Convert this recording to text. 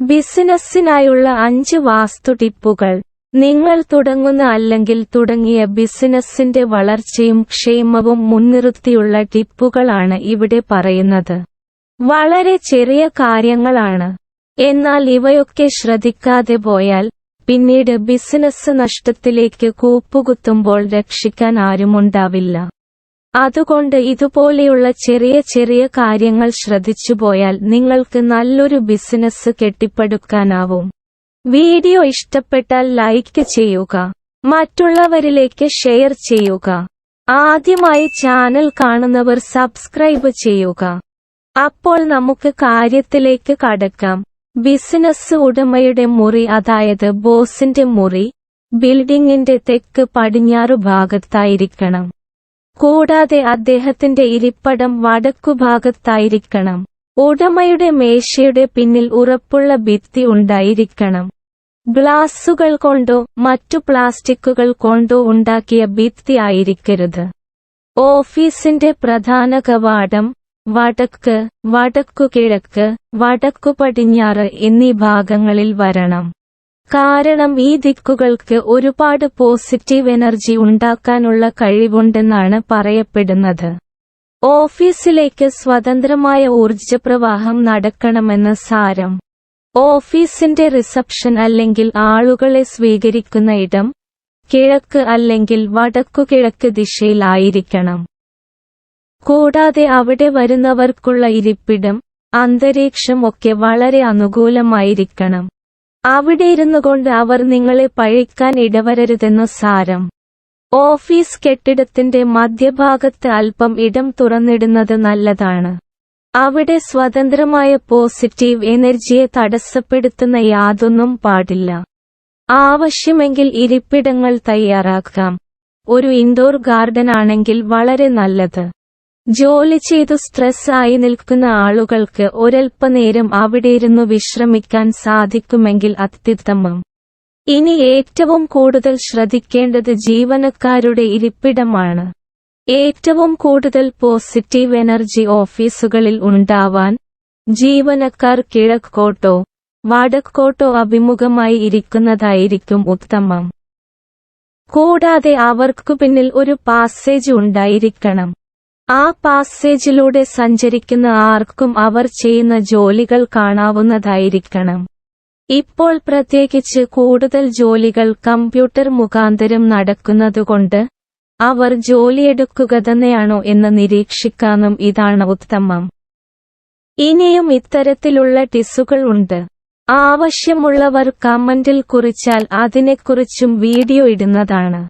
ബിസിനസ്സിനായുള്ള അഞ്ച് വാസ്തു ടിപ്പുകൾ നിങ്ങൾ തുടങ്ങുന്ന അല്ലെങ്കിൽ തുടങ്ങിയ ബിസിനസ്സിന്റെ വളർച്ചയും ക്ഷേമവും മുൻനിർത്തിയുള്ള ടിപ്പുകളാണ് ഇവിടെ പറയുന്നത്. വളരെ ചെറിയ കാര്യങ്ങളാണ്. എന്നാൽ ഇവയൊക്കെ ശ്രദ്ധിക്കാതെ പോയാൽ പിന്നീട് ബിസിനസ് നഷ്ടത്തിലേക്ക് കൂപ്പുകുത്തുമ്പോൾ രക്ഷിക്കാൻ ആരുമുണ്ടാവില്ല. അതുകൊണ്ട് ഇതുപോലെയുള്ള ചെറിയ ചെറിയ കാര്യങ്ങൾ ശ്രദ്ധിച്ചുപോയാൽ നിങ്ങൾക്ക് നല്ലൊരു ബിസിനസ് കെട്ടിപ്പടുക്കാനാവും. വീഡിയോ ഇഷ്ടപ്പെട്ടാൽ ലൈക്ക് ചെയ്യുക. മറ്റുള്ളവരിലേക്ക് ഷെയർ ചെയ്യുക. ആദ്യമായി ചാനൽ കാണുന്നവർ സബ്സ്ക്രൈബ് ചെയ്യുക. അപ്പോൾ നമുക്ക് കാര്യത്തിലേക്ക് കടക്കാം. ബിസിനസ് ഉടമയുടെ മുറി അതായത് ബോസിന്റെ മുറി ബിൽഡിംഗിന്റെ തെക്ക് പടിഞ്ഞാറു ഭാഗത്തായിരിക്കണം. കൂടാതെ അദ്ദേഹത്തിന്റെ ഇരിപ്പടം വടക്കുഭാഗത്തായിരിക്കണം. ഉടമയുടെ മേശയുടെ പിന്നിൽ ഉറപ്പുള്ള ഭിത്തി ഉണ്ടായിരിക്കണം. ഗ്ലാസുകൾ കൊണ്ടോ മറ്റു പ്ലാസ്റ്റിക്കുകൾ കൊണ്ടോ ഉണ്ടാക്കിയ ഭിത്തി ആയിരിക്കരുത്. ഓഫീസിന്റെ പ്രധാന കവാടം വടക്ക് വടക്കുകിഴക്ക് വടക്കു പടിഞ്ഞാറ് എന്നീ ഭാഗങ്ങളിൽ വരണം. കാരണം ഈ ദിക്കുകൾക്ക് ഒരുപാട് പോസിറ്റീവ് എനർജി ഉണ്ടാക്കാനുള്ള കഴിവുണ്ടെന്നാണ് പറയപ്പെടുന്നത്. ഓഫീസിലേക്ക് സ്വതന്ത്രമായ ഊർജപ്രവാഹം നടക്കണമെന്ന് സാരം. ഓഫീസിന്റെ റിസപ്ഷൻ അല്ലെങ്കിൽ ആളുകളെ സ്വീകരിക്കുന്ന ഇടം കിഴക്ക് അല്ലെങ്കിൽ വടക്കുകിഴക്ക് ദിശയിലായിരിക്കണം. കൂടാതെ അവിടെ വരുന്നവർക്കുള്ള ഇരിപ്പിടം അന്തരീക്ഷം ഒക്കെ വളരെ അനുകൂലമായിരിക്കണം. അവിടെ ഇരുന്നുകൊണ്ട് അവർ നിങ്ങളെ പഴിക്കാൻ ഇടവരരുതെന്നു സാരം. ഓഫീസ് കെട്ടിടത്തിന്റെ മധ്യഭാഗത്ത് അല്പം ഇടം തുറന്നിടുന്നത് നല്ലതാണ്. അവിടെ സ്വതന്ത്രമായ പോസിറ്റീവ് എനർജിയെ തടസ്സപ്പെടുത്തുന്ന യാതൊന്നും പാടില്ല. ആവശ്യമെങ്കിൽ ഇരിപ്പിടങ്ങൾ തയ്യാറാക്കാം. ഒരു ഇൻഡോർ ഗാർഡൻ ആണെങ്കിൽ വളരെ നല്ലത്. ജോലി ചെയ്തു സ്ട്രെസ് ആയി നിൽക്കുന്ന ആളുകൾക്ക് ഒരൽപ്പനേരം അവിടെയിരുന്നു വിശ്രമിക്കാൻ സാധിക്കുമെങ്കിൽ അത്യുത്തമം ഇനി ഏറ്റവും കൂടുതൽ ശ്രദ്ധിക്കേണ്ടത് ജീവനക്കാരുടെ ഇരിപ്പിടമാണ്. ഏറ്റവും കൂടുതൽ പോസിറ്റീവ് എനർജി ഓഫീസുകളിൽ ഉണ്ടാവാൻ ജീവനക്കാർ കിഴക്കോട്ടോ വടക്കോട്ടോ അഭിമുഖമായി ഇരിക്കുന്നതായിരിക്കും ഉത്തമം. കൂടാതെ അവർക്കു പിന്നിൽ ഒരു പാസേജ് ഉണ്ടായിരിക്കണം. ആ പാസേജിലൂടെ സഞ്ചരിക്കുന്ന ആർക്കും അവർ ചെയ്യുന്ന ജോലികൾ കാണാവുന്നതായിരിക്കണം. ഇപ്പോൾ പ്രത്യേകിച്ച് കൂടുതൽ ജോലികൾ കമ്പ്യൂട്ടർ മുഖാന്തരം നടക്കുന്നതുകൊണ്ട് അവർ ജോലിയെടുക്കുക തന്നെയാണോ എന്ന് നിരീക്ഷിക്കാനും ഇതാണ് ഉത്തമം. ഇനിയും ഇത്തരത്തിലുള്ള ടിസുകൾ ഉണ്ട്. ആവശ്യമുള്ളവർ കമന്റിൽ കുറിച്ചാൽ അതിനെക്കുറിച്ചും വീഡിയോ ഇടുന്നതാണ്.